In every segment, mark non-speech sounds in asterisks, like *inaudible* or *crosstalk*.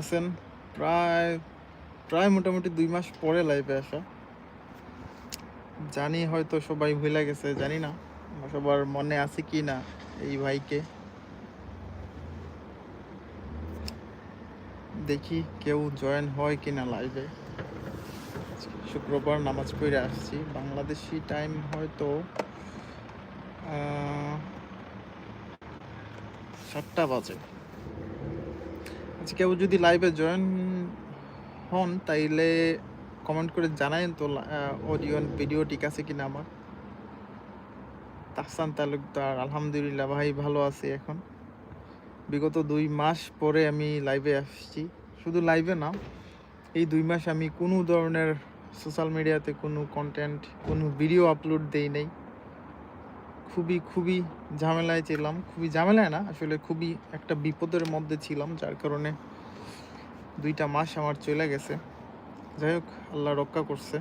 আছেন প্রায় প্রায় মোটামুটি দুই মাস পরে লাইভে আসা। জানি হয়তো সবাই ভুলে গেছে, জানি না। সবার মনে আছে কি না এই ভাইকে। দেখি কেউ জয়েন হয় কি না লাইভে শুক্রবার নামাজ পড়ে আসছি। বাংলাদেশি টাইম হয়তো সাতটা বাজে। আচ্ছা কেউ যদি লাইভে জয়েন হন, তাইলে কমেন্ট করে জানাইন তো অডিও ভিডিও ঠিক আছে কিনা আমার। তাহসান তালুকদার, আলহামদুলিল্লাহ ভাই ভালো আছি এখন। বিগত দুই মাস পরে আমি লাইভে আসছি। শুধু লাইভে না, এই দুই মাস আমি কোনো ধরনের সোশ্যাল মিডিয়াতে কোনো কন্টেন্ট কোনো ভিডিও আপলোড দেই নাই। খুবই খুবই ঝামেলায় ছিলাম। খুবই ঝামেলায় না, আসলে খুবই একটা বিপদের মধ্যে ছিলাম, যার কারণে দুইটা মাস আমার চলে গেছে। যাই হোক, আল্লাহ রক্ষা করছে।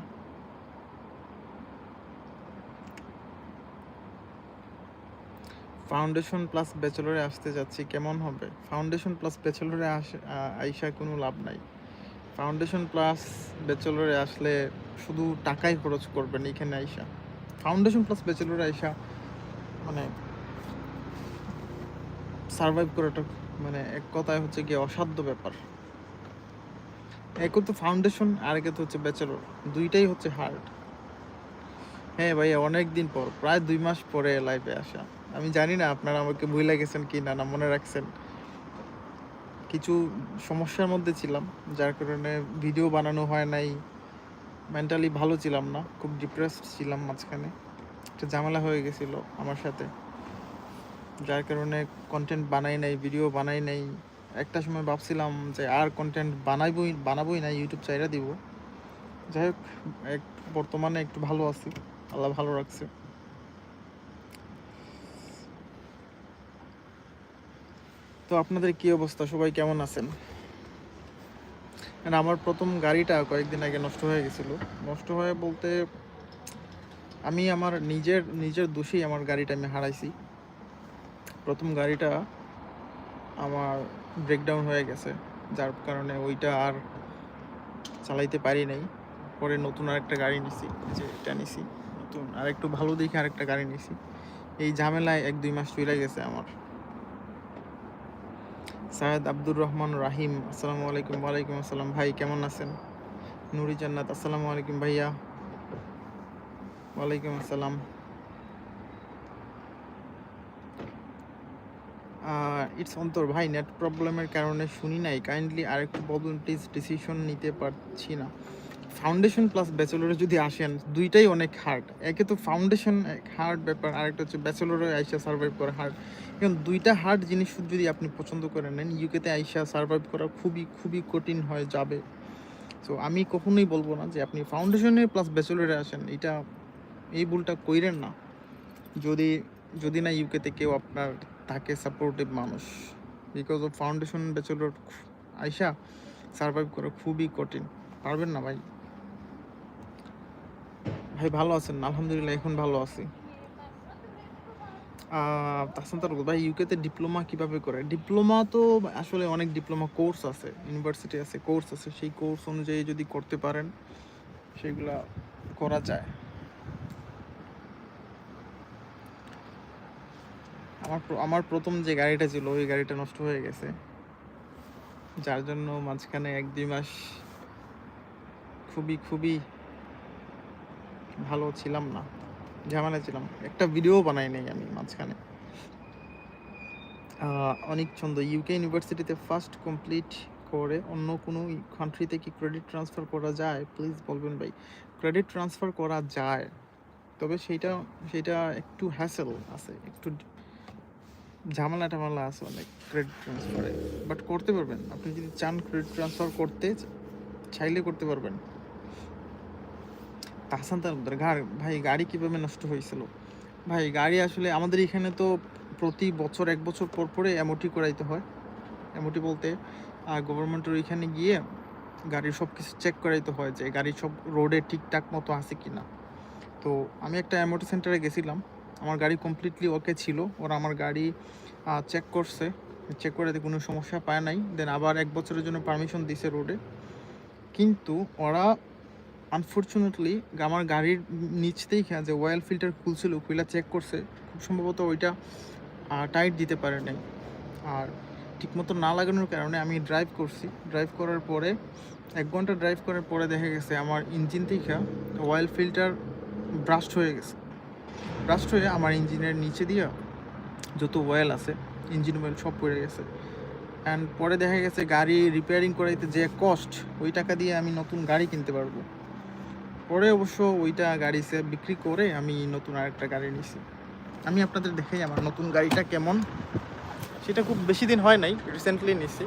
ফাউন্ডেশন প্লাস ব্যাচেলরে আসতে যাচ্ছি, কেমন হবে? ফাউন্ডেশন প্লাস ব্যাচেলরে আইসা কোনো লাভ নাই। ফাউন্ডেশন প্লাস ব্যাচেলরে আসলে শুধু টাকাই খরচ করবেন এখানে আইসা। ফাউন্ডেশন প্লাস ব্যাচেলরে আইসা মানে সার্ভাইভ করাটা মানে এক কথায় হচ্ছে গিয়ে অসাধ্য ব্যাপার। এক তো ফাউন্ডেশন আর একে তো হচ্ছে ব্যাচেলর দুইটাই হচ্ছে হার্ড হ্যাঁ ভাইয়া, অনেক দিন পর, প্রায় দুই মাস পরে লাইভে আসা। আমি জানি না আপনারা আমাকে ভুলে গেছেন কি না না মনে রাখছেন। কিছু সমস্যার মধ্যে ছিলাম, যার কারণে ভিডিও বানানো হয় নাই। মেন্টালি ভালো ছিলাম না, খুব ডিপ্রেসড ছিলাম মাঝখানে। একটা ঝামেলা হয়ে গেছিল আমার সাথে। যার কারণে কন্টেন্ট বানাই নাই ভিডিও বানাই নাই। একটা সময় ভাবছিলাম যে আর কন্টেন্ট বানাইবই, বানাবোই না ইউটিউব চাইরা দিব। যাই হোক, এক বর্তমানে একটু ভালো আছি। আল্লাহ ভালো রাখছে। তো আপনাদের কি অবস্থা? সবাই কেমন আছেন? And আমার প্রথম গাড়িটা কয়েকদিন আগে নষ্ট হয়ে গেছিল। নষ্ট হয়ে বলতে আমি আমার নিজের নিজের দোষেই আমার গাড়িটা আমি হারাইছি। প্রথম গাড়িটা আমার ব্রেকডাউন হয়ে গেছে, যার কারণে ওইটা আর চালাইতে পারি নাই। পরে নতুন আরেকটা গাড়ি নিছি যে এটা নিছি, নতুন আর একটু ভালো দেখে আরেকটা গাড়ি নিছি। এই ঝামেলায় এক, দুই মাস চলে গেছে আমার। সায়েদ আব্দুর রহমান রাহিম, আসসালামু আলাইকুম, ওয়ালাইকুম আসসালাম। ভাই, কেমন আছেন? নুরি জান্নাত, আসসালামু আলাইকুম ভাইয়া। ওয়ালাইকুম আসসালাম। ইটস অন্তর ভাই নেট প্রবলেমের কারণে শুনি নাই। কাইন্ডলি আরেকটু বলুন প্লিজ ডিসিশন নিতে পারছি না। ফাউন্ডেশন প্লাস ব্যাচেলরে যদি আসেন, দুইটাই অনেক হার্ড একে তো ফাউন্ডেশন হার্ড ব্যাপার, আরেকটা হচ্ছে ব্যাচেলরে আইসা সার্ভাইভ করা হার্ড এখন দুইটা হার্ড জিনিস যদি আপনি পছন্দ করে নেন ইউকেতে আইসা সার্ভাইভ করা খুবই খুবই কঠিন হয়ে যাবে। তো আমি কখনোই বলব না যে আপনি ফাউন্ডেশনে প্লাস ব্যাচেলরে আসেন, এটা এই ভুলটা কইরেন না। যদি যদি না ইউকেতে কেউ আপনার থাকে সাপোর্টিভ মানুষ। বিকজ অফ ফাউন্ডেশন ব্যাচেলর আইসা সার্ভাইভ করা খুবই কঠিন। পারবেন না ভাই? ভাই ভালো আছেন? আলহামদুলিল্লাহ, এখন ভালো আছি। তারক ভাই ইউকেতে ডিপ্লোমা কীভাবে করে? ডিপ্লোমা তো আসলে অনেক ডিপ্লোমা কোর্স আছে ইউনিভার্সিটি আছে কোর্স আছে। সেই কোর্স অনুযায়ী যদি করতে পারেন, সেগুলা করা যায়। আমার আমার প্রথম যে গাড়িটা ছিল, ওই গাড়িটা নষ্ট হয়ে গেছে। যার জন্য মাঝখানে এক, দুই মাস খুবই খুবই ভালো ছিলাম না। ঝামেলা ছিলাম। একটা ভিডিও বানাই নাই আমি মাঝখানে। অনেক ছন্দ ইউকে ইউনিভার্সিটিতে ফার্স্ট কমপ্লিট করে অন্য কোনো কান্ট্রিতে কি ক্রেডিট ট্রান্সফার করা যায়? প্লিজ বলবেন ভাই। ক্রেডিট ট্রান্সফার করা যায়, তবে সেইটা সেটা একটু হ্যাসেল আছে, একটু ঝামেলা টামেলা আছে অনেক ক্রেডিট ট্রান্সফারে বাট করতে পারবেন। আপনি যদি চান ক্রেডিট ট্রান্সফার করতে, চাইলে করতে পারবেন। তাহসান তালুকদার ভাই, গাড়ি কীভাবে নষ্ট হয়েছিল? ভাই, গাড়ি আসলে আমাদের এখানে তো প্রতি বছর, এক বছর পর পরে এমওটি করাইতে হয়। এমওটি বলতে গভর্নমেন্টের ওইখানে গিয়ে গাড়ির সব কিছু চেক করাইতে হয় যে গাড়ি সব রোডে ঠিকঠাক মতো আছে কি না তো আমি একটা এমওটি সেন্টারে গেছিলাম। আমার গাড়ি কমপ্লিটলি ওকে ছিল। ওরা আমার গাড়ি চেক করছে। চেক করে কোনো সমস্যা পায় নাই। দেন আবার এক বছরের জন্য পারমিশন দিছে রোডে কিন্তু ওরা আনফর্চুনেটলি আমার গাড়ির নিচ থেকে যে অয়েল ফিল্টার খুলছিল খুলে চেক করছে। খুব সম্ভবত ওইটা টাইট দিতে পারে নাই। আর ঠিকমতো না লাগানোর কারণে আমি ড্রাইভ করছি। ড্রাইভ করার পরে, এক ঘণ্টা ড্রাইভ করার পরে দেখা গেছে আমার ইঞ্জিন থেকে অয়েল ফিল্টার ব্রাস্ট হয়ে গেছে। হয়ে আমার ইঞ্জিনের নিচে দিয়ে যত ওয়েল আছে ইঞ্জিন ওয়েল সব পড়ে গেছে। অ্যান্ড পরে দেখা গেছে গাড়ি রিপেয়ারিং করাইতে যে কস্ট ওই টাকা দিয়ে আমি নতুন গাড়ি কিনতে পারব। পরে অবশ্য ওইটা গাড়ি সে বিক্রি করে আমি নতুন আরেকটা গাড়ি নিছি। আমি আপনাদের দেখাই আমার নতুন গাড়িটা কেমন। সেটা খুব বেশি দিন হয় নাই রিসেন্টলি নিছি।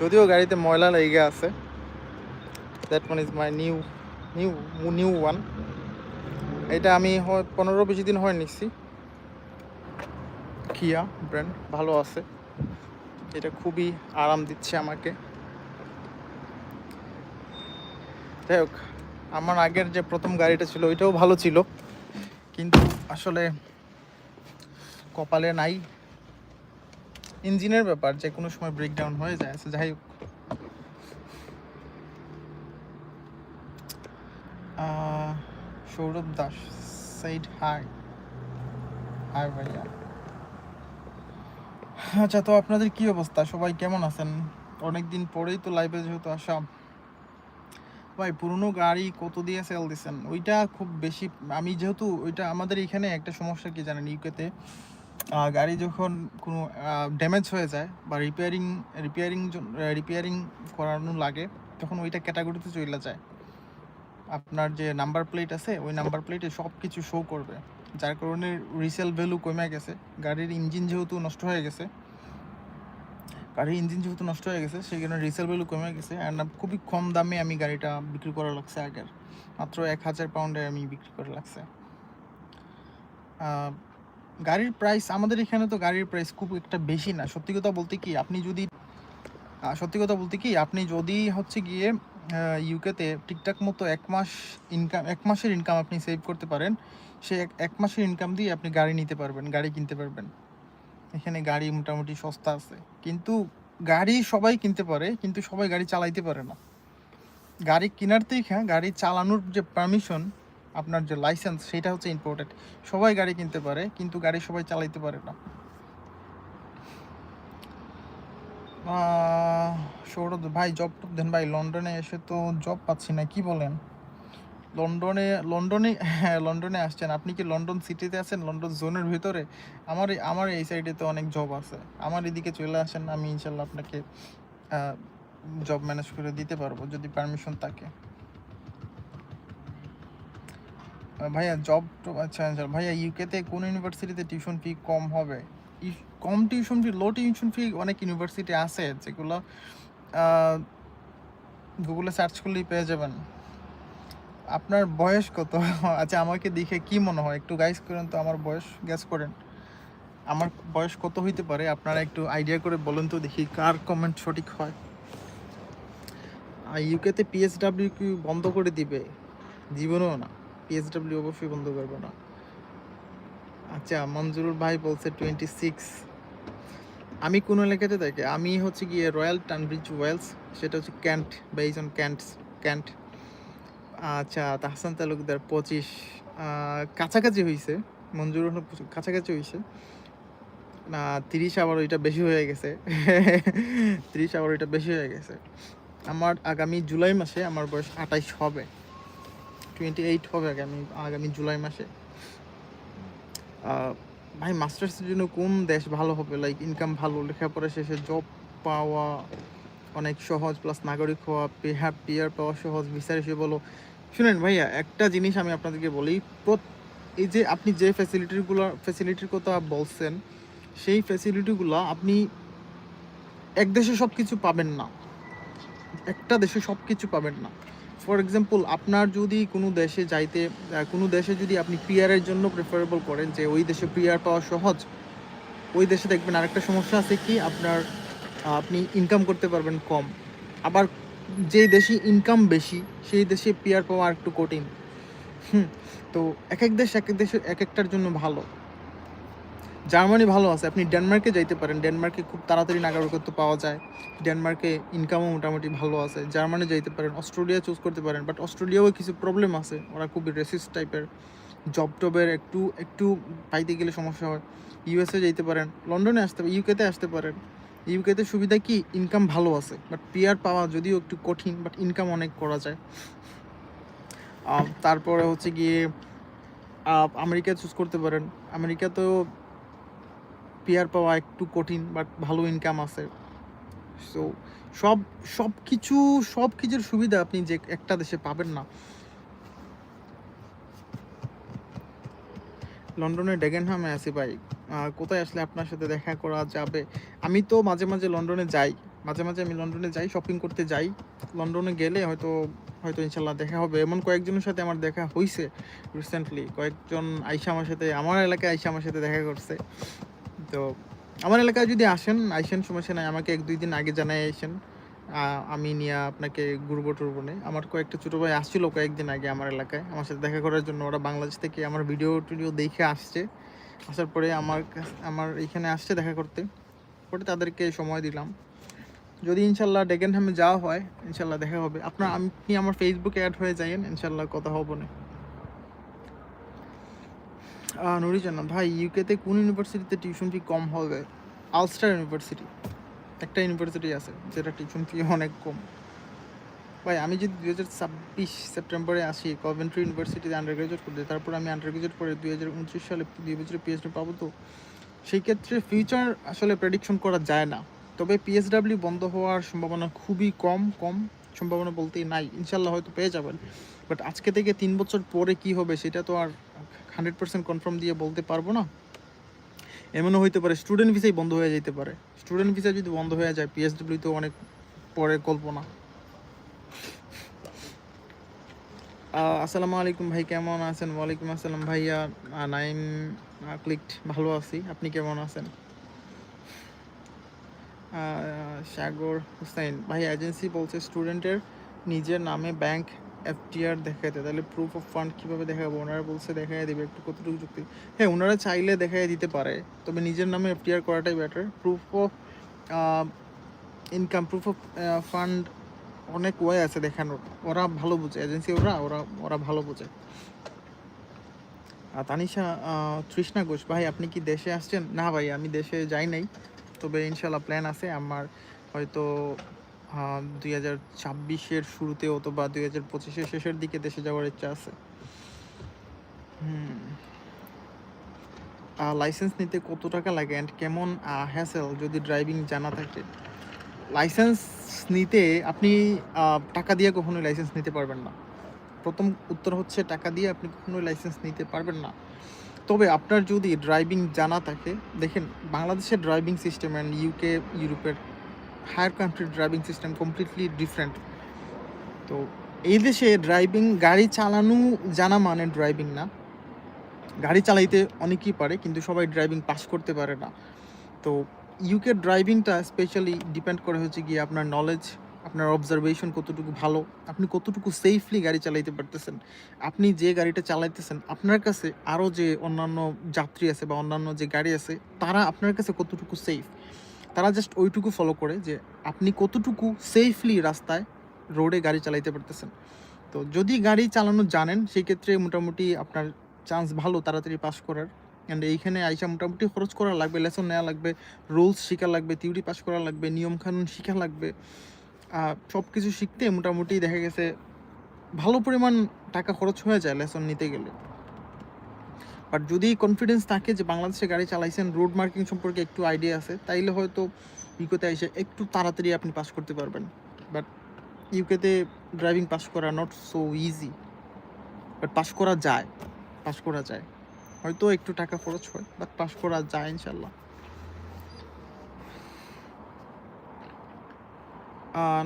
যদিও গাড়িতে ময়লা লেগে আছে that one is my new new new one. এটা আমি হয় পনেরো বেশি দিন হয় নিচ্ছি কিয়া ব্র্যান্ড ভালো আছে। এটা খুবই আরাম দিচ্ছে আমাকে। যাই হোক আমার আগের যে প্রথম গাড়িটা ছিল ওইটাও ভালো ছিল। কিন্তু আসলে কপালে নাই। ইঞ্জিনের ব্যাপার যে কোনো সময় ব্রেকডাউন হয়ে যায়। আচ্ছা, যাই হোক। Sourav Das side hi hi ভাইয়া। আচ্ছা তো আপনাদের কি অবস্থা? সবাই কেমন আছেন? অনেক দিন পরেই তো লাইভে যেহেতু আসা ভাই, পুরনো গাড়ি কত দিয়ে সেল দিছেন? ওইটা খুব বেশি, আমি যেহেতু ওইটা আমাদের এখানে একটা সমস্যা কি জানেন, ইউকেতে গাড়ি যখন কোনো ড্যামেজ হয়ে যায় বা রিপেয়ারিং রিপেয়ারিং রিপেয়ারিং করানো লাগে, তখন ওইটা ক্যাটাগরিতে চলে যায়। আপনার যে নাম্বার প্লেট আছে, ওই নাম্বার প্লেটে সব কিছু শো করবে। যার কারণে রিসেল ভ্যালু কমে গেছে। গাড়ির ইঞ্জিন যেহেতু নষ্ট হয়ে গেছে, গাড়ির ইঞ্জিন যেহেতু নষ্ট হয়ে গেছে, সেই কারণে রিসেল ভ্যালু কমে গেছে অ্যান্ড খুবই কম দামে আমি গাড়িটা বিক্রি করা লাগছে আগের। মাত্র এক হাজার পাউন্ডে আমি বিক্রি করা লাগছে। গাড়ির প্রাইস আমাদের এখানে তো গাড়ির প্রাইস খুব একটা বেশি না। সত্যি কথা বলতে কি, আপনি যদি সত্যি কথা বলতে কি, আপনি যদি হচ্ছে গিয়ে ইউকেতে ঠিকঠাক মতো এক মাস ইনকাম এক মাসের ইনকাম আপনি সেভ করতে পারেন। সে এক- মাসের ইনকাম দিয়ে আপনি গাড়ি নিতে পারবেন, গাড়ি কিনতে পারবেন। এখানে গাড়ি মোটামুটি সস্তা আছে। কিন্তু গাড়ি সবাই কিনতে পারে, কিন্তু সবাই গাড়ি চালাইতে পারে না। গাড়ি কেনার থেকে, গাড়ি চালানোর যে পারমিশন আপনার যে লাইসেন্স সেটা হচ্ছে ইম্পর্টেন্ট সবাই গাড়ি কিনতে পারে, কিন্তু গাড়ি সবাই চালাইতে পারে না। সৌরভ, ভাই জব টব দেন, ভাই, লন্ডনে এসে তো জব পাচ্ছি না, কি বলেন? লন্ডনে লন্ডনে হ্যাঁ লন্ডনে আসছেন। আপনি কি লন্ডন সিটিতে আছেন? লন্ডন জোনের ভিতরে? আমার আমার এই সাইডে তো অনেক জব আছে। আমার এদিকে চলে আসেন, আমি ইনশাল্লাহ আপনাকে জব ম্যানেজ করে দিতে পারব, যদি পারমিশন থাকে। ভাইয়া জব আচ্ছা আচ্ছা ভাইয়া ইউকেতে কোন ইউনিভার্সিটিতে টিউশন ফি কম হবে? কম টিউশন ফি লো টিউশন ফি অনেক ইউনিভার্সিটি আছে যেগুলো গুগলে সার্চ করলেই পেয়ে যাবেন। আপনার বয়স কত? *laughs* আচ্ছা আমাকে দেখে কি মনে হয়? একটু গাইস করেন তো আমার বয়স গ্যাস করেন। আমার বয়স কত হইতে পারে? আপনারা একটু আইডিয়া করে বলেন তো দেখি কার কমেন্ট সঠিক হয়। আর ইউকেতে পিএসডাব্লিউ কি বন্ধ করে দিবে? জীবনেও না। পিএসডাব্লিউ অবশ্যই বন্ধ করবে না। আচ্ছা মঞ্জুরুল ভাই বলছে টোয়েন্টি সিক্স আমি কোন এলাকাতে থাকি, আমি হচ্ছে গিয়ে রয়্যাল টানব্রিজ ওয়েলস সেটা হচ্ছে can't base on can't can't আচ্ছা তাহসান তালুকদার পঁচিশ। কাছাকাছি হয়েছে মঞ্জুর কাছাকাছি হয়েছে না, তিরিশ আবার ওইটা বেশি হয়ে গেছে। *laughs* তিরিশ আবার ওইটা বেশি হয়ে গেছে। আমার আগামী জুলাই মাসে আমার বয়স আঠাইশ হবে। টোয়েন্টি এইট হবে আগামী আগামী জুলাই মাসে। ভাই মাস্টার্সের জন্য কোন দেশ ভালো হবে? লাইক ইনকাম ভালো, লেখাপড়া শেষে জব পাওয়া অনেক সহজ প্লাস নাগরিক হওয়া পেহার পিয়ার পাওয়া সহজ ভিসার হিসেবে বলো। শুনেন ভাইয়া, একটা জিনিস আমি আপনাদেরকে বলি এই যে আপনি যে ফ্যাসিলিটিগুলো ফ্যাসিলিটির কথা বলছেন, সেই ফ্যাসিলিটিগুলো আপনি এক দেশে সব কিছু পাবেন না। একটা দেশে সব কিছু পাবেন না। ফর এক্সাম্পল আপনার যদি কোনো দেশে যাইতে কোনো দেশে যদি আপনি পিয়ারের জন্য প্রেফারেবল করেন যে ওই দেশে পিয়ার পাওয়া সহজ, ওই দেশে দেখবেন আরেকটা সমস্যা আছে কি, আপনার আপনি ইনকাম করতে পারবেন কম। আবার যে দেশে ইনকাম বেশি, সেই দেশে পিয়ার পাওয়া একটু কঠিন। হুম, তো এক এক দেশ এক এক দেশে এক একটার জন্য ভালো। জার্মানি ভালো আছে, আপনি ডেনমার্কে যাইতে পারেন। ডেনমার্কে খুব তাড়াতাড়ি নাগরিকত্ব পাওয়া যায়। ডেনমার্কে ইনকামও মোটামুটি ভালো আছে, জার্মানি যাইতে পারেন, অস্ট্রেলিয়া চুজ করতে পারেন বাট অস্ট্রেলিয়াও কিছু প্রবলেম আছে। ওরা খুবই রেসিস্ট টাইপের জব টবের একটু একটু পাইতে গেলে সমস্যা হয়। ইউএসএ যাইতে পারেন, লন্ডনে আসতে পারেন ইউকেতে আসতে পারেন। ইউকেতে সুবিধা কি? ইনকাম ভালো আছে বাট পিয়ার পাওয়া যদিও একটু কঠিন বাট ইনকাম অনেক করা যায়। তারপরে হচ্ছে গিয়ে আমেরিকা চুজ করতে পারেন। আমেরিকাতেও পিয়ার পাওয়া একটু কঠিন বাট ভালো ইনকাম আছে। সো সব সব কিছু, সব কিছুর সুবিধা আপনি যে একটা দেশে পাবেন না। লন্ডনে ডেগেনহামে আছি ভাই। কোথায় আসলে আপনার সাথে দেখা করা যাবে? আমি তো মাঝে মাঝে লন্ডনে যাই। মাঝে মাঝে আমি লন্ডনে যাই শপিং করতে যাই। লন্ডনে গেলে হয়তো হয়তো ইনশাল্লাহ দেখা হবে। এমন কয়েকজনের সাথে আমার দেখা হয়েছে রিসেন্টলি কয়েকজন আইসা আমার সাথে, আমার এলাকায় আইসা আমার সাথে দেখা করছে। তো আমার এলাকায় যদি আসেন, আইসেন, সমস্যা নাই। আমাকে এক, দুই দিন আগে জানাই আইসেন। আমি নিয়ে আপনাকে ঘুরবো, টুরবো নেই আমার কয়েকটা ছোটো ভাই আসছিল কয়েকদিন আগে আমার এলাকায়। আমার সাথে দেখা করার জন্য ওরা বাংলাদেশ থেকে আমার ভিডিও টিডিও দেখে আসছে। আসার পরে আমার আমার এখানে আসছে দেখা করতে। পরে তাদেরকে সময় দিলাম। যদি ইনশাল্লাহ ডেগেনহামে যাওয়া হয়, ইনশাল্লাহ দেখা হবে। আপনার, আপনি আমার ফেসবুকে অ্যাড হয়ে যাইয়েন, ইনশাল্লাহ কথা হব না। আহ, নুরি ভাই ইউকেতে কোন ইউনিভার্সিটিতে টিউশন ফি কম হবে? আলস্টার ইউনিভার্সিটি একটা ইউনিভার্সিটি আছে যেটা টিউশন ফি অনেক কম। ভাই আমি যদি দুই হাজার ছাব্বিশ সেপ্টেম্বরে আসি কভেন্ট্রি ইউনিভার্সিটিতে আন্ডার গ্রাজুয়েট করতে তারপর আমি আন্ডার গ্রাজুয়েট করে দুই হাজার উনত্রিশ সালে দুই বছরের পিএইচডি পাবো তো? সেই ক্ষেত্রে ফিউচার আসলে প্রেডিকশন করা যায় না। তবে পিএসডাব্লিউ বন্ধ হওয়ার সম্ভাবনা খুবই কম কম। সম্ভাবনা বলতেই নাই, ইনশাল্লাহ হয়তো পেয়ে যাবেন। বাট আজকে থেকে তিন বছর পরে কি হবে সেটা তো আর হান্ড্রেড পার্সেন্ট কনফার্ম দিয়ে বলতে পারব না। এমনও হইতে পারে স্টুডেন্ট ভিসাই বন্ধ হয়ে যেতে পারে। স্টুডেন্ট ভিসা যদি বন্ধ হয়ে যায় পিএসডব্লিউ তো অনেক পরে কল্পনা। আসসালামু আলাইকুম ভাই, কেমন আছেন? ওয়ালাইকুম আসসালাম ভাইয়া। নাইম ক্লিকড, ভালো আছি। আপনি কেমন আছেন? সাগর হুসাইন, ভাই এজেন্সি বলছে স্টুডেন্টের নিজের নামে ব্যাংক এফটিআর দেখাতে তাহলে প্রুফ অফ ফান্ড কীভাবে দেখাবো? ওনারা বলছে দেখাই দেবে, একটু কতটুকু যুক্তি? হ্যাঁ ওনারা চাইলে দেখাই দিতে পারে, তবে নিজের নামে এফটিআর করাটাই better proof of income proof of fund অনেক ওয়ে আছে দেখানোর। ওরা ভালো বুঝে এজেন্সি ওরা ওরা ওরা ভালো বুঝে। আর তানিশা তৃষ্ণা ঘোষ, ভাই, আপনি কি দেশে আসছেন? না, ভাই, আমি দেশে যাই নাই। তবে ইনশাল্লাহ প্ল্যান আছে। আমার হয়তো দুই হাজার ছাব্বিশের শুরুতে অথবা দুই হাজার পঁচিশের শেষের দিকে দেশে যাওয়ার ইচ্ছা আছে। হুম। লাইসেন্স নিতে কত টাকা লাগে অ্যান্ড কেমন হ্যাসেল যদি ড্রাইভিং জানা থাকে? লাইসেন্স নিতে আপনি টাকা দিয়ে কখনোই লাইসেন্স নিতে পারবেন না। প্রথম উত্তর হচ্ছে টাকা দিয়ে আপনি কখনোই লাইসেন্স নিতে পারবেন না। তবে আপনার যদি ড্রাইভিং জানা থাকে, দেখেন বাংলাদেশের ড্রাইভিং সিস্টেম অ্যান্ড ইউকে ইউরোপের হায়ার কান্ট্রির ড্রাইভিং সিস্টেম কমপ্লিটলি ডিফারেন্ট তো এই দেশে ড্রাইভিং গাড়ি চালানো জানা মানে ড্রাইভিং না। গাড়ি চালাইতে অনেকেই পারে, কিন্তু সবাই ড্রাইভিং পাস করতে পারে না। তো ইউকে ড্রাইভিংটা স্পেশালি ডিপেন্ড করে হচ্ছে গিয়ে আপনার নলেজ আপনার অবজারভেশন কতটুকু ভালো? আপনি কতটুকু সেফলি গাড়ি চালাইতে পারতেছেন? আপনি যে গাড়িটা চালাইতেছেন, আপনার কাছে আরও যে অন্যান্য যাত্রী আছে বা অন্যান্য যে গাড়ি আছে, তারা আপনার কাছে কতটুকু সেফ তারা জাস্ট ওইটুকু ফলো করে যে আপনি কতটুকু সেফলি রাস্তায় রোডে গাড়ি চালাইতে পারতেছেন। তো যদি গাড়ি চালানো জানেন সেই ক্ষেত্রে মোটামুটি আপনার চান্স ভালো তাড়াতাড়ি পাস করার। অ্যান্ড এইখানে আইসা মোটামুটি খরচ করা লাগবে লেসন নেওয়া লাগবে রুলস শেখা লাগবে থিওরি পাস করা লাগবে, নিয়মকানুন শেখা লাগবে। সব কিছু শিখতে মোটামুটি দেখা গেছে ভালো পরিমাণ টাকা খরচ হয়ে যায় লেসন নিতে গেলে। বাট যদি কনফিডেন্স থাকে যে বাংলাদেশে গাড়ি চালাইছেন রোড মার্কিং সম্পর্কে একটু আইডিয়া আছে, তাইলে হয়তো ইউকেতে এসে একটু তাড়াতাড়ি আপনি পাস করতে পারবেন। বাট ইউকেতে ড্রাইভিং পাস করা not so easy but pass করা যায় পাস করা যায়। হয়তো একটু টাকা খরচ হয় বাট পাস করা যায় ইনশাল্লাহ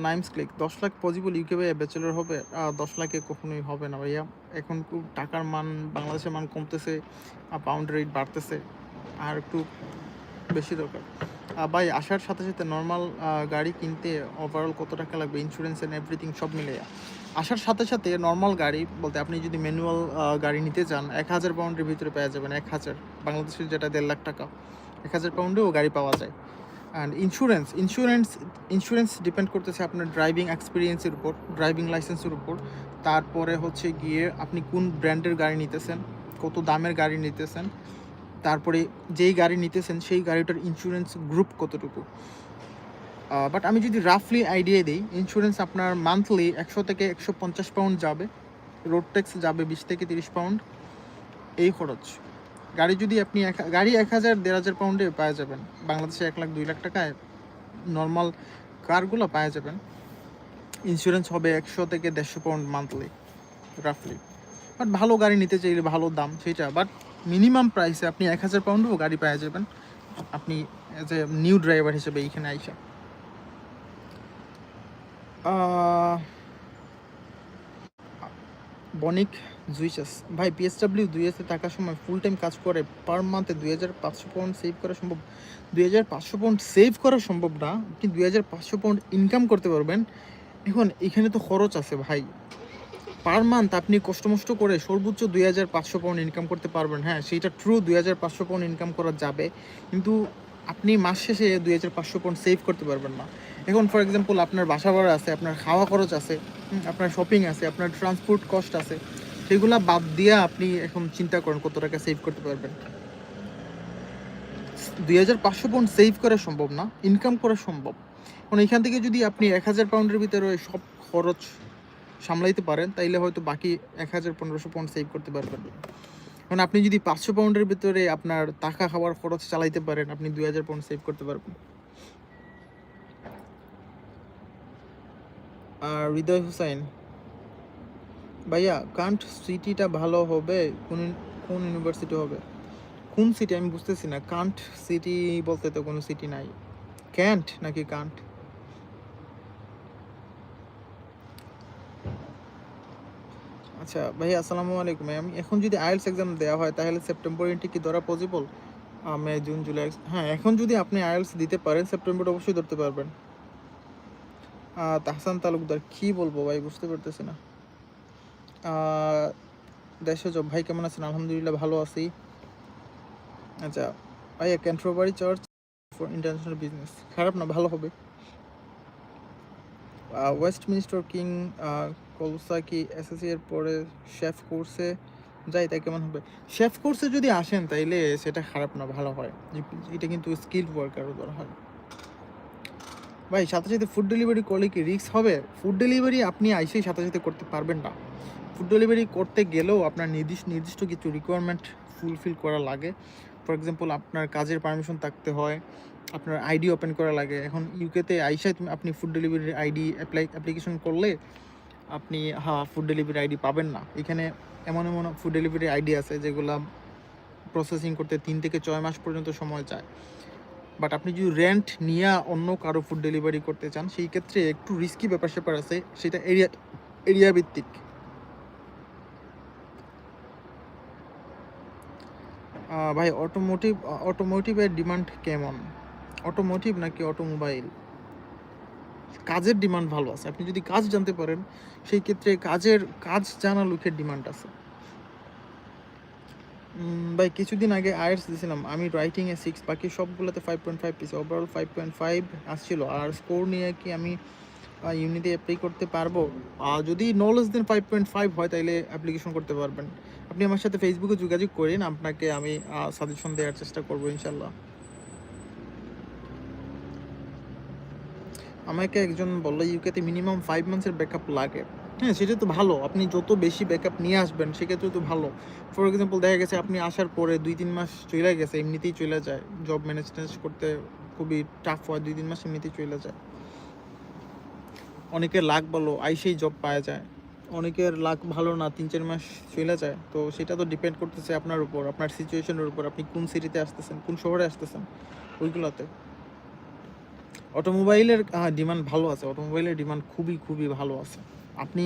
নাইমস ক্লিক। দশ লাখ পজিবল ইউকে ভাইয়া ব্যাচেলর হবে দশ লাখে কখনোই হবে না ভাইয়া। এখন খুব টাকার মান, বাংলাদেশের মান কমতেছে পাউন্ড রেট বাড়তেছে, আর একটু বেশি দরকার। ভাই, আসার সাথে সাথে নর্মাল গাড়ি কিনতে ওভারঅল কত টাকা লাগবে ইন্স্যুরেন্স এন্ড এভরিথিং সব মিলে। আসার সাথে সাথে নর্মাল গাড়ি বলতে আপনি যদি ম্যানুয়াল গাড়ি নিতে চান, এক হাজার পাউন্ডের ভিতরে পেয়ে যাবেন, এক হাজার। বাংলাদেশের যেটা দেড় লাখ টাকা, এক হাজার পাউন্ডেও গাড়ি পাওয়া যায়। And insurance insurance insurance depend করতেছে আপনার ড্রাইভিং এক্সপিরিয়েন্সের উপর ড্রাইভিং লাইসেন্সের উপর। তারপরে হচ্ছে গিয়ে আপনি কোন ব্র্যান্ডের গাড়ি নিতেছেন, কত দামের গাড়ি নিতেছেন, তারপরে যেই গাড়ি নিতেছেন সেই গাড়িটার ইন্স্যুরেন্স গ্রুপ কতটুকু। বাট আমি যদি রাফলি আইডিয়া দিই ইন্স্যুরেন্স আপনার মান্থলি একশো থেকে একশো পঞ্চাশ পাউন্ড যাবে রোড ট্যাক্স যাবে বিশ থেকে তিরিশ পাউন্ড এই খরচ। গাড়ি যদি আপনি এক গাড়ি এক হাজার, দেড় হাজার পাউন্ডে পাওয়া যাবেন। বাংলাদেশে এক লাখ, দুই লাখ টাকায় নর্মাল কারগুলো পাওয়া যাবেন। ইন্স্যুরেন্স হবে একশো থেকে দেড়শো পাউন্ড মান্থলি রাফলি বাট ভালো গাড়ি নিতে চাইলে ভালো দাম, সেটা। বাট মিনিমাম প্রাইসে আপনি এক হাজার পাউন্ডও গাড়ি পেয়ে যাবেন। আপনি এজ এ নিউ ড্রাইভার হিসেবে এইখানে আইসা। বনিক জুইচাস ভাই পিএসডাব্লিউ দুই এসে থাকার সময় ফুল টাইম কাজ করে পার মান্থে দুই হাজার পাঁচশো পাউন্ড সেভ করা সম্ভব। দুই হাজার পাঁচশো পাউন্ড সেভ করা সম্ভব না, আপনি দুই হাজার পাঁচশো পাউন্ড ইনকাম করতে পারবেন। এখন এখানে তো খরচ আছে ভাই। পার মান্থ আপনি কষ্টমষ্ট করে সর্বোচ্চ দুই হাজার পাঁচশো পাউন্ড ইনকাম করতে পারবেন। হ্যাঁ সেইটা ট্রু দুই হাজার পাঁচশো পাউন্ড ইনকাম করা যাবে, কিন্তু আপনি মাস শেষে দুই হাজার পাঁচশো পাউন্ড সেভ করতে পারবেন না। এখন ফর এক্সাম্পল আপনার বাসা ভাড়া আছে, আপনার খাওয়া খরচ আছে আপনার শপিং আছে, আপনার ট্রান্সপোর্ট কস্ট আছে। সেগুলা বাদ দিয়ে আপনি এখন চিন্তা করেন কত টাকা সেভ করতে পারবেন। দুই হাজার পাঁচশো পাউন্ড সেভ করা সম্ভব না ইনকাম করা সম্ভব। কারণ এখান থেকে যদি আপনি এক হাজার পাউন্ডের ভিতরে সব খরচ সামলাইতে পারেন, তাইলে হয়তো বাকি এক হাজার পনেরোশো পাউন্ড সেভ করতে পারবেন। কারণ আপনি যদি পাঁচশো পাউন্ডের ভিতরে আপনার টাকা খাওয়ার খরচ চালাইতে পারেন, আপনি দুই হাজার পাউন্ড সেভ করতে পারবেন। আর হৃদয় হুসাইন ভাইয়া কান্ট সিটিটা ভালো হবে? কোন কোন ইউনিভার্সিটি হবে? কোন সিটি আমি বুঝতেছি না। কান্ট সিটি বলতে তো কোনো সিটি নাই। ক্যান্ট নাকি কান্ট আচ্ছা ভাই আসসালামু আলাইকুম আমি এখন যদি আইএলস এক্সাম দেওয়া হয়, তাহলে সেপ্টেম্বর ইন্টি কি ধরা পসিবল মে জুন জুলাই হ্যাঁ এখন যদি আপনি আইএলস দিতে পারেন সেপ্টেম্বর অবশ্যই ধরতে পারবেন। তাহসান তালুকদার, কি বলব ভাই, বুঝতে পারতেছি না। দেশজ ভাই কেমন আছেন? আলহামদুলিল্লাহ ভালো আছি। আচ্ছা ভাইয়া Canterbury church for international business খারাপ না, ভালো হবে। ওয়েস্ট মিনিস্টার কিং কলসা কলসাকি এসএসসি এর পরে শেফ কোর্সে যাই, তাই কেমন হবে? শেফ কোর্সে যদি আসেন, তাইলে সেটা খারাপ না, ভালো হয়। এটা কিন্তু স্কিল ওয়ার্কারও ধরা হয়। ভাই, সাথে সাথে ফুড ডেলিভারি করলে কি রিস্ক হবে? ফুড ডেলিভারি আপনি আইসেই সাথে সাথে করতে পারবেন না। ফুড ডেলিভারি করতে গেলেও আপনার নির্দিষ্ট নির্দিষ্ট কিছু রিকোয়ারমেন্ট ফুলফিল করা লাগে। ফর এক্সাম্পল আপনার কাজের পারমিশন থাকতে হয়, আপনার আইডি ওপেন করা লাগে। এখন ইউকেতে আইসায় তুমি, আপনি ফুড ডেলিভারির আইডি অ্যাপ্লাই অ্যাপ্লিকেশন করলে আপনি হ্যাঁ ফুড ডেলিভারি আইডি পাবেন না। এখানে এমন এমন ফুড ডেলিভারি আইডি আছে যেগুলো প্রসেসিং করতে তিন থেকে ছয় মাস পর্যন্ত সময় যায় বাট আপনি যদি রেন্ট নিয়ে অন্য কারও ফুড ডেলিভারি করতে চান, সেই ক্ষেত্রে একটু রিস্কি ব্যাপার স্যাপার আছে, সেটা এরিয়া এরিয়া ভিত্তিক। ভাই অটোমোটিভ অটোমোটিভের ডিমান্ড কেমন? অটোমোটিভ নাকি অটোমোবাইল কাজের ডিমান্ড ভালো আছে। আপনি যদি কাজ জানতে পারেন, সেই ক্ষেত্রে কাজের, কাজ জানা লোকের ডিমান্ড আছে। ভাই, কিছুদিন আগে আয়ার্স দিয়েছিলাম। আমি রাইটিং এ সিক্স বাকি সবগুলোতে five point five piece overall five point five আসছিল। আর স্কোর নিয়ে কি আমি ইউনিতে অ্যাপ্লাই করতে পারব। যদি নলেজ দেন ফাইভ পয়েন্ট ফাইভ হয় তাহলে অ্যাপ্লিকেশন করতে পারবেন। আপনি আমার সাথে ফেসবুকে যোগাযোগ করেন, আপনাকে আমি সাজেশন দেওয়ার চেষ্টা করব ইনশাল্লাহ আমাকে একজন বলল ইউকেতে মিনিমাম ফাইভ মান্থসের ব্যাকআপ লাগে। হ্যাঁ সেটা তো ভালো। আপনি যত বেশি ব্যাকআপ নিয়ে আসবেন, সেক্ষেত্রে তো ভালো। ফর এক্সাম্পল দেখা গেছে আপনি আসার পরে দুই, তিন মাস চলে গেছে, এমনিতেই চলে যায়। জব ম্যানেজ করতে খুবই টাফ হয়, দুই, তিন মাস এমনিতেই চলে যায়। অনেকের লাক ভালো, আইসেই জব পাওয়া যায়। অনেকের লাক ভালো না, তিন, চার মাস চলে যায়। তো সেটা তো ডিপেন্ড করতেছে আপনার উপর, আপনার সিচুয়েশনের উপর, আপনি কোন সিটিতে আসতেছেন, কোন শহরে আসতেছেন, ওইগুলোতে। অটোমোবাইলের ডিমান্ড ভালো আছে, অটোমোবাইলের ডিমান্ড খুবই খুবই ভালো আছে। আপনি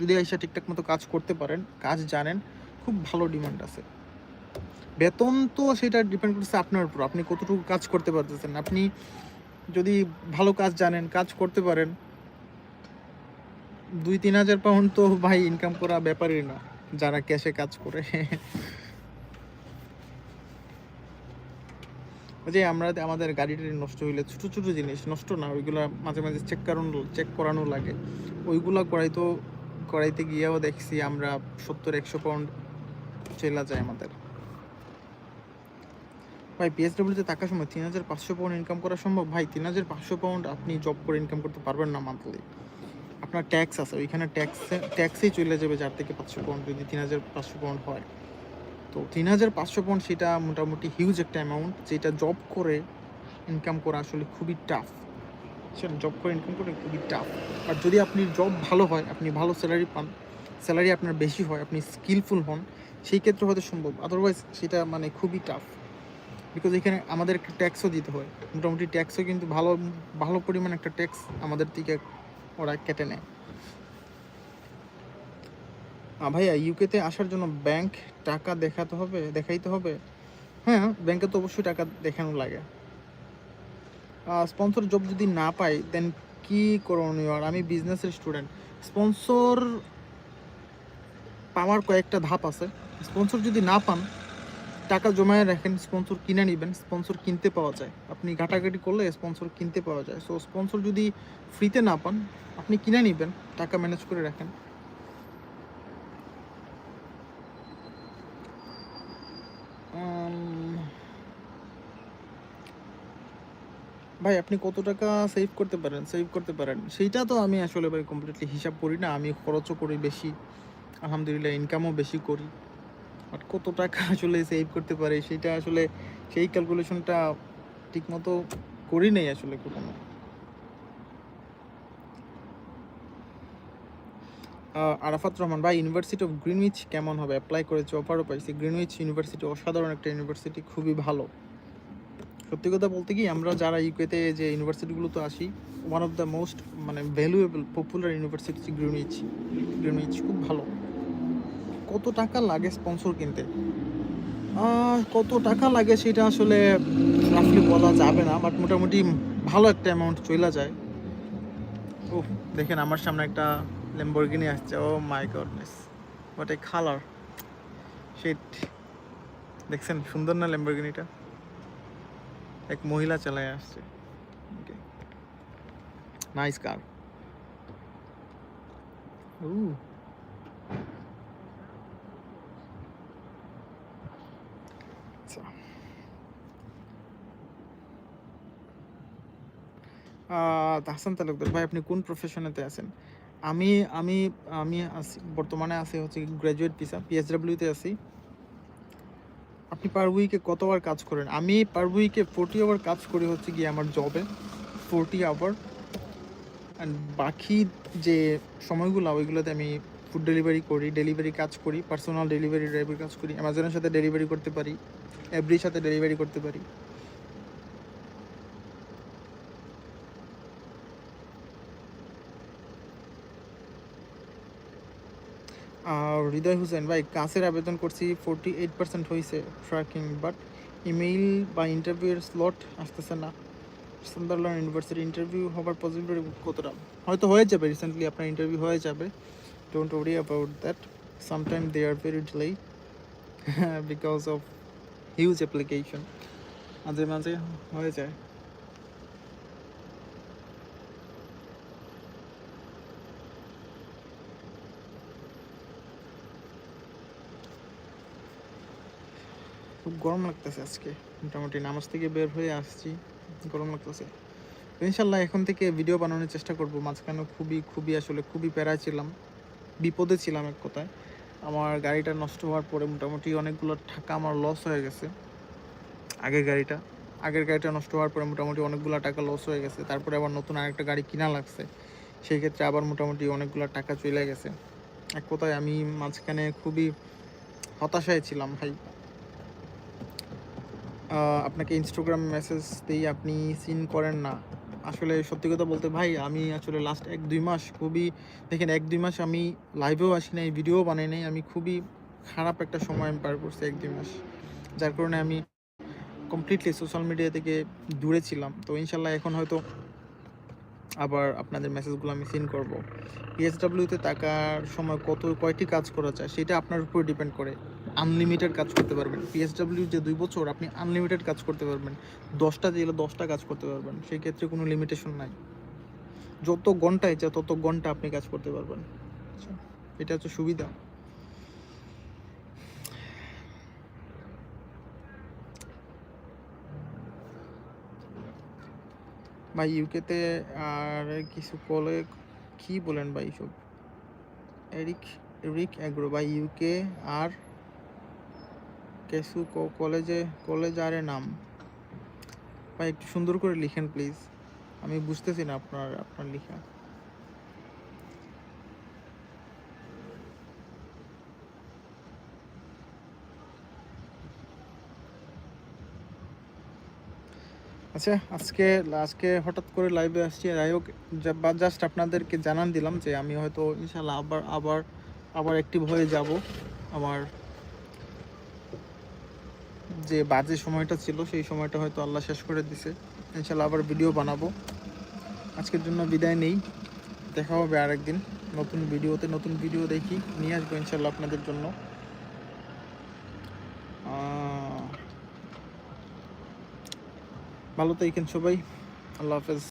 যদি এসে ঠিকঠাক মতো কাজ করতে পারেন, কাজ জানেন, খুব ভালো ডিমান্ড আছে। বেতন তো সেটা ডিপেন্ড করছে আপনার উপর, আপনি কতটুকু কাজ করতে পারতেছেন, আপনি যদি ভালো কাজ জানেন, কাজ করতে পারেন, দুই, তিন হাজার পাউন্ড তো ভাই ইনকাম করা ব্যাপারই না, যারা ক্যাশে কাজ করে। ওই যে আমরা আমাদের গাড়িটা নষ্ট হইলে ছোটো ছোটো জিনিস, নষ্ট না, ওইগুলা মাঝে মাঝে চেক করানো চেক করানো লাগে। ওইগুলা করাইতো, করাইতে গিয়েও দেখছি আমরা সত্তর, একশো পাউন্ড চেলা যায় আমাদের। ভাই পিএসডব্লিউতে থাকার সময় তিন হাজার পাঁচশো পাউন্ড ইনকাম করা সম্ভব? ভাই, তিন হাজার পাঁচশো পাউন্ড আপনি জব করে ইনকাম করতে পারবেন না মান্থলি আপনার ট্যাক্স আছে, ওইখানে ট্যাক্স ট্যাক্সেই চলে যাবে চার থেকে পাঁচশো পাউন্ড যদি তিন হাজার পাঁচশো পাউন্ড হয়। তো তিন হাজার পাঁচশো পাউন্ড সেটা মোটামুটি হিউজ একটা অ্যামাউন্ট যেটা জব করে ইনকাম করা আসলে খুবই টাফ সেটা জব করে ইনকাম করে খুবই টাফ আর যদি আপনি জব ভালো হয়, আপনি ভালো স্যালারি পান স্যালারি আপনার বেশি হয়, আপনি স্কিলফুল হন, সেই ক্ষেত্রে হয়তো সম্ভব। আদারওয়াইজ সেটা মানে খুবই টাফ বিকজ এখানে আমাদের একটা ট্যাক্সও দিতে হয়। মোটামুটি ট্যাক্সও কিন্তু ভালো ভালো পরিমাণ একটা ট্যাক্স আমাদের থেকে ওরা কেটে নেয়। ভাইয়া ইউকেতে আসার জন্য ব্যাংক টাকা দেখাতে হবে, দেখাইতে হবে? হ্যাঁ ব্যাংকে তো অবশ্যই টাকা দেখানো লাগে। স্পন্সর জব যদি না পাই দেন কি করণীয়? আর আমি বিজনেসের স্টুডেন্ট স্পন্সর পাওয়ার কয়েকটা ধাপ আছে। স্পন্সর যদি না পান টাকা জমায় রাখেন স্পন্সর কিনে নেবেন স্পন্সর কিনতে পাওয়া যায়। আপনি ঘাটাঘাটি করলে স্পন্সর কিনতে পাওয়া যায়। সো স্পন্সর যদি ফ্রিতে না পান, আপনি কিনে নেবেন, টাকা ম্যানেজ করে রাখেন। ভাই, আপনি কত টাকা সেভ করতে পারেন? সেভ করতে পারেন। সেইটা তো আমি আসলে ভাই কমপ্লিটলি হিসাব করি না। আমি খরচও করি বেশি। আলহামদুলিল্লাহ ইনকামও বেশি করি। বাট কত টাকা আসলে সেভ করতে পারে সেটা আসলে সেই ক্যালকুলেশনটা ঠিকমতো করি নাই আসলে কখনো। আরাফাত রহমান, ভাই ইউনিভার্সিটি অফ গ্রিনউইচ কেমন হবে? অ্যাপ্লাই করেছি অফারও পাইছি। গ্রিনউইচ ইউনিভার্সিটি অসাধারণ একটা ইউনিভার্সিটি খুবই ভালো। সত্যি কথা বলতে কি, আমরা যারা ইউকেতে যে ইউনিভার্সিটিগুলোতে আসি ওয়ান অফ দ্য মোস্ট মানে valuable popular university Greenwich Greenwich খুব ভালো। কত টাকা লাগে স্পন্সর কিনতে? কত টাকা লাগে সেটা আসলে রাফলি বলা যাবে না বাট মোটামুটি ভালো একটা অ্যামাউন্ট চলে যায়। ও দেখেন আমার সামনে একটা ল্যাম্বরগিনি আসছে ও my goodness but a colour set দেখছেন সুন্দর না ল্যাম্বরগিনিটা এক মহিলা চালায় আসছে নাইস কার ও আচ্ছা আহ, হাসান তালুকদার, ভাই, আপনি কোন প্রফেশনেতে আছেন? আমি আমি আমি আছি, বর্তমানে আছি হচ্ছে গ্র্যাজুয়েট পিসা পিএসডব্লিউতে আছি। আপনি পার উইকে কত আওয়ার কাজ করেন? আমি পার উইকে ফোর্টি আওয়ার কাজ করি হচ্ছে গিয়ে আমার জবে ফোর্টি আওয়ার অ্যান্ড বাকি যে সময়গুলো, ওইগুলোতে আমি ফুড ডেলিভারি করি ডেলিভারি কাজ করি পার্সোনাল ডেলিভারি ড্রাইভার কাজ করি অ্যামাজনের সাথে ডেলিভারি করতে পারি এভরির সাথে ডেলিভারি করতে পারি। হৃদয় হোসেন, ভাই, কাছের আবেদন করছি ফোরটি এইট পার্সেন্ট হয়েছে ট্র্যাকিং বাট ইমেইল বা ইন্টারভিউয়ের স্লট আসতেছে না। সান্দারল্যান্ড ইউনিভার্সিটি ইন্টারভিউ হবার পসিবিলিটি কতটা? হয়তো হয়ে যাবে রিসেন্টলি আপনার ইন্টারভিউ হয়ে যাবে। Don't worry about that sometime they are very delay because of huge application মাঝে মাঝে হয়ে যায়। খুব গরম লাগতেছে আজকে। মোটামুটি নামাজ থেকে বের হয়ে আসছি, গরম লাগতেছে। ইনশাল্লাহ এখন থেকে ভিডিও বানানোর চেষ্টা করব। মাঝখানে খুবই খুবই আসলে খুবই প্যারা ছিলাম, বিপদে ছিলাম এক কথায়। আমার গাড়িটা নষ্ট হওয়ার পরে মোটামুটি অনেকগুলো টাকা আমার লস হয়ে গেছে, আগের গাড়িটা। আগের গাড়িটা নষ্ট হওয়ার পরে মোটামুটি অনেকগুলো টাকা লস হয়ে গেছে। তারপরে আবার নতুন আরেকটা গাড়ি কিনা লাগছে। সেই ক্ষেত্রে আবার মোটামুটি অনেকগুলো টাকা চলে গেছে। এক কথায় আমি মাঝখানে খুবই হতাশায় ছিলাম, ভাই। আপনাকে ইনস্টাগ্রাম মেসেজ দিই আপনি সিন করেন না। আসলে সত্যি কথা বলতে ভাই, আমি আসলে লাস্ট এক দুই মাস খুবই, দেখেন এক দুই মাস আমি লাইভেও আসি নাই ভিডিও বানাই নাই, আমি খুবই খারাপ একটা সময় আমি পার করছি এক দুই মাস। যার কারণে আমি কমপ্লিটলি সোশ্যাল মিডিয়া থেকে দূরে ছিলাম। তো ইনশাল্লাহ এখন হয়তো আবার আপনাদের মেসেজগুলো আমি সিন করব। পিএসডাব্লিউতে টাকার সময় কত, কয়টি কাজ করা যায়, সেটা আপনার উপর ডিপেন্ড করে। আনলিমিটেড কাজ করতে পারবেন। পিএসডাব্লিউ যে দুই বছর আপনি আনলিমিটেড কাজ করতে পারবেন। দশটা দিলে দশটা কাজ করতে পারবেন। সেই ক্ষেত্রে কোনো লিমিটেশন নাই। যত ঘণ্টা ইচ্ছা তত ঘণ্টা আপনি কাজ করতে পারবেন। আচ্ছা, এটা হচ্ছে সুবিধা। ভাই ইউকেতে আর কিছু কলে কি বলেন ভাই সব? Eric Eric agro. ভাই ইউকে আর কেসু কলেজে, কলেজ আরে নাম। ভাই, একটু সুন্দর করে লিখেন প্লিজ আমি বুঝতেছি না আপনার আপনার লেখা। আচ্ছা আজকে আজকে হঠাৎ করে লাইভে আসছি। যাই হোক বা জাস্ট আপনাদেরকে জানান দিলাম যে আমি হয়তো ইনশাল্লাহ আবার আবার আবার অ্যাক্টিভ হয়ে যাব আমার যে বাজে সময়টা ছিল, সেই সময়টা হয়তো আল্লাহ শেষ করে দিছে। ইনশাল্লাহ আবার ভিডিও বানাবো। আজকের জন্য বিদায় নেই। দেখা হবে আরেকদিন নতুন ভিডিওতে নতুন ভিডিও দেখি, নিয়ে আসব ইনশাল্লাহ আপনাদের জন্য। ভালো তো এখানে সবাই। আল্লাহ হাফেজ।